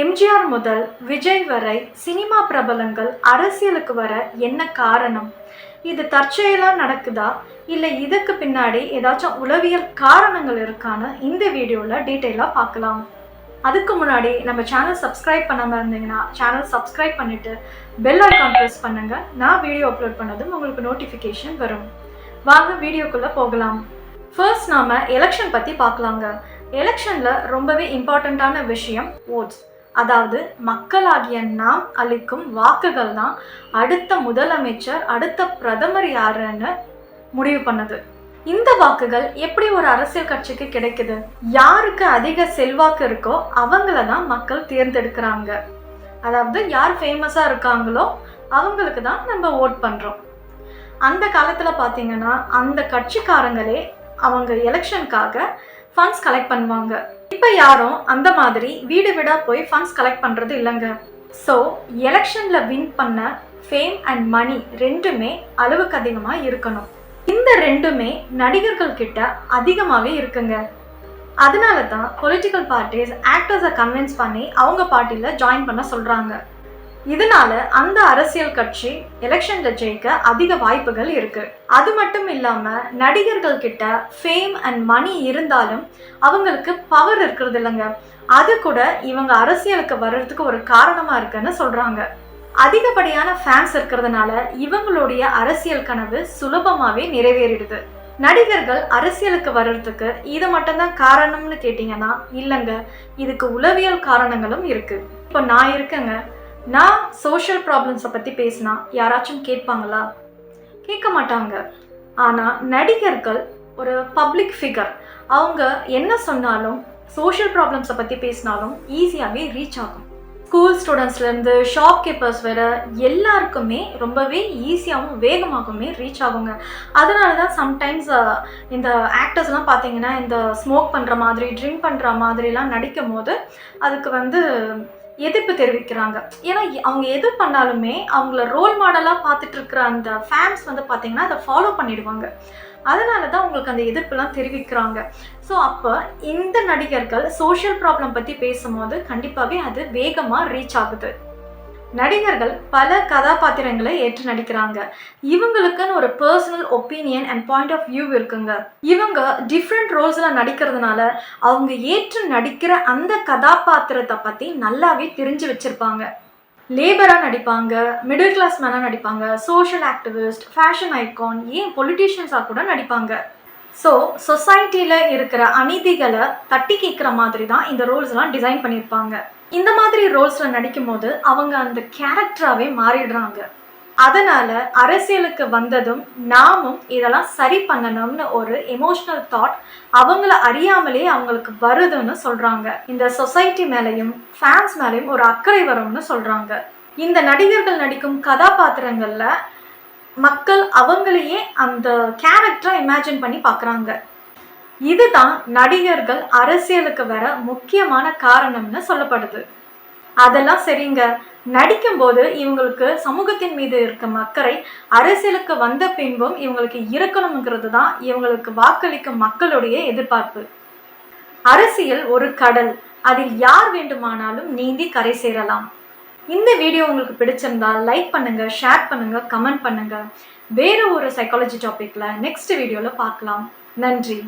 எம்ஜிஆர் முதல் விஜய் வரை சினிமா பிரபலங்கள் அரசியலுக்கு வர என்ன காரணம்? இது தற்செயலாக நடக்குதா? இல்லை இதுக்கு பின்னாடி ஏதாச்சும் உளவியல் காரணங்கள் இருக்கான்னு இந்த வீடியோவில் டீட்டெயிலாக பார்க்கலாம். அதுக்கு முன்னாடி நம்ம சேனல் சப்ஸ்கிரைப் பண்ணாமல் இருந்தீங்கன்னா சேனல் சப்ஸ்கிரைப் பண்ணிவிட்டு பெல் ஐக்கான் ப்ரெஸ் பண்ணுங்கள் நான் வீடியோ அப்லோட் பண்ணதும் உங்களுக்கு நோட்டிஃபிகேஷன் வரும். வாங்க வீடியோக்குள்ளே போகலாம். ஃபர்ஸ்ட் நாம் எலெக்ஷன் பற்றி பார்க்கலாங்க. எலெக்ஷனில் ரொம்பவே இம்பார்ட்டண்ட்டான விஷயம் ஓட்ஸ் அதாவது மக்களாகிய நாம் அளிக்கும் வாக்குகள் தான் அடுத்த முதலமைச்சர் அடுத்த பிரதமர் யாருன்னு முடிவு பண்ணுது. இந்த வாக்குகள் எப்படி ஒரு அரசியல் கட்சிக்கு கிடைக்குது? யாருக்கு அதிக செல்வாக்கு இருக்கோ அவங்கள தான் மக்கள் தேர்ந்தெடுக்கிறாங்க. அதாவது யார் ஃபேமஸாக இருக்காங்களோ அவங்களுக்கு தான் நம்ம ஓட் பண்ணுறோம் அந்த காலத்தில் பார்த்தீங்கன்னா அந்த கட்சிக்காரங்களே அவங்க எலெக்ஷனுக்காக ஃபண்ட்ஸ் கலெக்ட் பண்ணுவாங்க. இப்போ யாரும் அந்த மாதிரி வீடு வீடாக போய் ஃபண்ட்ஸ் கலெக்ட் பண்ணுறது இல்லைங்க. ஸோ எலெக்ஷனில் வின் பண்ண ஃபேம் அண்ட் மணி ரெண்டுமே அளவுக்கு அதிகமாக இருக்கணும். இந்த ரெண்டுமே நடிகர்கள் கிட்ட அதிகமாகவே இருக்குங்க. அதனால தான் பொலிட்டிக்கல் பார்ட்டிஸ் ஆக்டர்ஸை கன்வின்ஸ் பண்ணி அவங்க பார்ட்டியில் ஜாயின் பண்ண சொல்கிறாங்க இதனால அந்த அரசியல் கட்சி எலெக்ஷன்ல ஜெயிக்க அதிக வாய்ப்புகள் இருக்கு. அது மட்டும் இல்லாம நடிகர்கள் கிட்ட ஃபேம் அண்ட் மணி இருந்தாலும் அவங்களுக்கு பவர் இருக்கிறது இல்லைங்க. அது கூட இவங்க அரசியலுக்கு வர்றதுக்கு ஒரு காரணமா இருக்குன்னு சொல்றாங்க. அதிகப்படியான ஃபேன்ஸ் இருக்கிறதுனால இவங்களுடைய அரசியல் கனவு சுலபமாவே நிறைவேறிடுது. நடிகர்கள் அரசியலுக்கு வர்றதுக்கு இது மட்டும்தான் காரணம்னு கேட்டீங்கன்னா இல்லைங்க. இதுக்கு உளவியல் காரணங்களும் இருக்கு. இப்போ நான் இருக்கேங்க. நான் சோஷியல் ப்ராப்ளம்ஸை பற்றி பேசினா யாராச்சும் கேட்பாங்களா? கேட்க மாட்டாங்க. ஆனால் நடிகர்கள் ஒரு பப்ளிக் ஃபிகர் அவங்க என்ன சொன்னாலும் சோஷியல் ப்ராப்ளம்ஸை பற்றி பேசினாலும் ஈஸியாகவே ரீச் ஆகும். ஸ்கூல் ஸ்டூடெண்ட்ஸ்லேருந்து ஷாப் கீப்பர்ஸ் வேறு எல்லாருக்குமே ரொம்பவே ஈஸியாகவும் வேகமாகவுமே ரீச் ஆகுங்க. அதனால தான் சம்டைம்ஸ் இந்த ஆக்டர்ஸ்லாம் பார்த்தீங்கன்னா இந்த ஸ்மோக் பண்ணுற மாதிரி ட்ரிங்க் பண்ணுற மாதிரிலாம் நடிக்கும் போது அதுக்கு வந்து எதிர்ப்பு தெரிவிக்கிறாங்க. ஏன்னா அவங்க எது பண்ணாலுமே அவங்கள ரோல் மாடலாக பார்த்துட்டு இருக்கிற அந்த ஃபேன்ஸ் வந்து பார்த்தீங்கன்னா அதை ஃபாலோ பண்ணிடுவாங்க. அதனால தான் உங்களுக்கு அந்த எதிர்ப்புலாம் தெரிவிக்கிறாங்க. ஸோ அப்போ இந்த நடிகர்கள் சோஷியல் ப்ராப்ளம் பற்றி பேசும்போது கண்டிப்பாகவே அது வேகமாக ரீச் ஆகுது. நடிகர்கள் பல கதாபாத்திரங்களை ஏற்று நடிக்கிறாங்க. இவங்களுக்குன்னு ஒரு personal opinion and point of view இருக்குங்க. இவங்க டிஃப்ரெண்ட் ரோல்ஸில் நடிக்கிறதுனால அவங்க ஏற்று நடிக்கிற அந்த கதாபாத்திரத்தை பற்றி நல்லாவே தெரிஞ்சு வச்சுருப்பாங்க. லேபராக நடிப்பாங்க மிடில் கிளாஸ் மேனாக நடிப்பாங்க சோஷியல் ஆக்டிவிஸ்ட் ஃபேஷன் ஐகான் ஏன் பொலிட்டீஷியன்ஸாக கூட நடிப்பாங்க. ஸோ சொசைட்டியில் இருக்கிற அநீதிகளை தட்டி கேட்குற மாதிரி தான் இந்த ரோல்ஸ்லாம் டிசைன் பண்ணியிருப்பாங்க. இந்த மாதிரி ரோல்ஸில் நடிக்கும்போது அவங்க அந்த கேரக்டராகவே மாறிடுறாங்க. அதனால் அரசியலுக்கு வந்ததும் நாமும் இதெல்லாம் சரி பண்ணணும்னு ஒரு எமோஷ்னல் தாட் அவங்கள அறியாமலே அவங்களுக்கு வருதுன்னு சொல்கிறாங்க இந்த சொசைட்டி மேலேயும் ஃபேன்ஸ் மேலேயும் ஒரு அக்கறை வரும்னு சொல்கிறாங்க இந்த நடிகர்கள் நடிக்கும் கதாபாத்திரங்களில் மக்கள் அவங்களையே அந்த கேரக்டரை இமேஜின் பண்ணி பார்க்குறாங்க. இதுதான் நடிகர்கள் அரசியலுக்கு வர முக்கியமான காரணம்னு சொல்லப்படுது. அதெல்லாம் சரிங்க. நடிக்கும்போது இவங்களுக்கு சமூகத்தின் மீது இருக்கும் அக்கறை அரசியலுக்கு வந்த பின்பும் இவங்களுக்கு இருக்கணுங்கிறது தான் இவங்களுக்கு வாக்களிக்கும் மக்களுடைய எதிர்பார்ப்பு. அரசியல் ஒரு கடல். அதில் யார் வேண்டுமானாலும் நீந்தி கரை சேரலாம். இந்த வீடியோ உங்களுக்கு பிடிச்சிருந்தா லைக் பண்ணுங்க ஷேர் பண்ணுங்க கமெண்ட் பண்ணுங்க. வேற ஒரு சைக்காலஜி டாபிக்ல நெக்ஸ்ட் வீடியோவில் பார்க்கலாம். நன்றி.